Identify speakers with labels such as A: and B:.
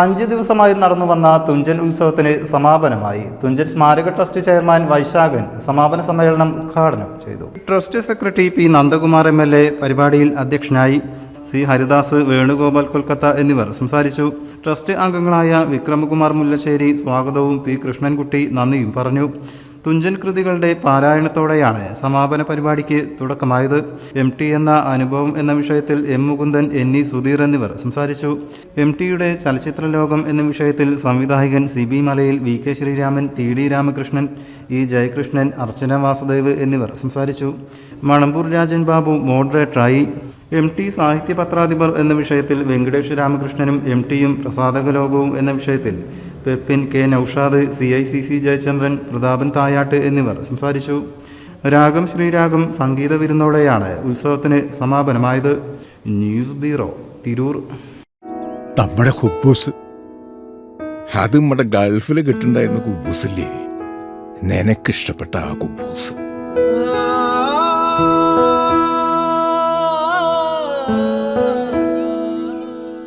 A: അഞ്ച് ദിവസമായി നടന്നു വന്ന തുഞ്ചൻ ഉത്സവത്തിന് സമാപനമായി. തുഞ്ചൻ സ്മാരക ട്രസ്റ്റ് ചെയർമാൻ വൈശാഖൻ സമാപന സമ്മേളനം ഉദ്ഘാടനം ചെയ്തു. Trust secretary P Nandakumar M L A പരിപാടിയിൽ അധ്യക്ഷനായി സി ഹരിദാസ് വേണുഗോപാൽ കൊൽക്കത്ത എന്നിവർ സംസാരിച്ചു. ട്രസ്റ്റ് അംഗങ്ങളായ വിക്രമകുമാർ മുല്ലശ്ശേരി സ്വാഗതവും പി കൃഷ്ണൻകുട്ടി നന്ദിയും പറഞ്ഞു. തുഞ്ചൻ കൃതികളുടെ പാരായണത്തോടെയാണ് സമാപന പരിപാടിക്ക് തുടക്കമായത്. എം ടി എന്ന അനുഭവം എന്ന വിഷയത്തിൽ M Mukundan N E Sudheer എന്നിവർ സംസാരിച്ചു. എം ടിയുടെ ചലച്ചിത്ര ലോകം എന്ന വിഷയത്തിൽ സംവിധായകൻ Sibi Malayil V K Sreeraman T D Ramakrishnan E Jayakrishnan Archana Vasudev എന്നിവർ സംസാരിച്ചു. മണമ്പൂർ രാജൻ ബാബു മോഡറേറ്ററായി. എം ടി സാഹിത്യ പത്രാധിപർ എന്ന വിഷയത്തിൽ വെങ്കടേഷ് രാമകൃഷ്ണനും എം ടിയും പ്രസാധകലോകവും എന്ന വിഷയത്തിൽ Pepin K Noushad C I C C Jayachandran Prathapan Thayatt എന്നിവർ സംസാരിച്ചു. രാഗം ശ്രീരാഗം സംഗീത വിരുന്നോടെയാണ് ഉത്സവത്തിന് സമാപനമായത്. News bureau Tirur.
B: നമ്മുടെ ഹുബൂസ്. അത് നമ്മുടെ ഗൾഫിൽ കിട്ടുണ്ടായിരുന്ന കുബൂസില്ലേ? നിനക്കിഷ്ടപ്പെട്ട ആ കുബൂസ്.